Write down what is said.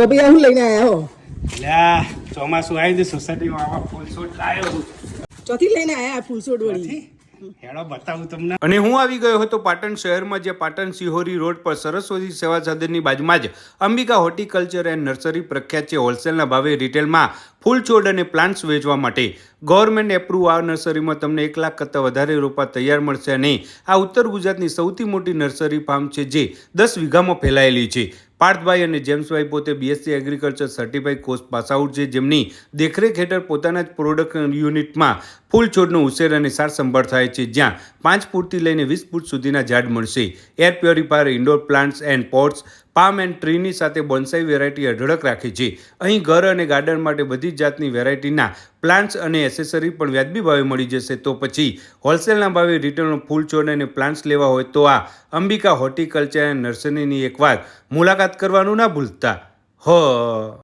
રૂપિયા હું લઈને આવ્યા હો? લ્યા ચોમાસું આવી ગયું સોસાયટીમાં આવા ફૂલ છોડ લાવ્યો ચોથી લઈને આવ્યા ફૂલસોડ વળી? હેડો બતાવું તમને. અને હું આવી ગયો હતો પાટણ શહેરમાં જે પાટણ સિહોરી રોડ પર સરસ્વતી સેવા સદનની બાજુમાં જ અંબિકા હોર્ટિકલ્ચર એન્ડ નર્સરી પ્રખ્યાત છે. હોલસેલના ભાવે રિટેલમાં ફૂલ છોડ અને પ્લાન્ટ્સ વેચવા માટે ગવર્મેન્ટ એપ્રુવ આ નર્સરીમાં તમને એક લાખ કરતાં વધારે રોપા તૈયાર મળશે અને આ ઉત્તર ગુજરાતની સૌથી મોટી નર્સરી ફાર્મ છે જે દસ વીઘામાં ફેલાયેલી છે. પાર્થભાઈ અને જેમ્સભાઈ પોતે BSc agriculture certified course pass out છે. જેમની દેખરેખ હેઠળ પોતાના જ પ્રોડક્ટ યુનિટમાં ફૂલ છોડનો ઉછેર અને સાર સંભાળ થાય છે. જ્યાં પાંચ ફૂટથી લઈને વીસ ફૂટ સુધીના ઝાડ મળશે. Air purifier indoor plants and pots palm and ટ્રીની સાથે બોન્સાઈ વેરાયટી અઢળક રાખે છે. અહીં ઘર અને ગાર્ડન માટે બધી જ જાતની વેરાયટીના પ્લાન્ટ્સ અને એસેસરી પણ વ્યાજબી ભાવે મળી જશે. તો પછી હોલસેલના ભાવે રિટેલનો ફૂલ છોડ અને પ્લાન્ટ્સ લેવા હોય તો આ અંબિકા હોર્ટિકલ્ચર એન્ડ નર્સરીની એકવાર મુલાકાત કરવાનું ના ભૂલતા. હ.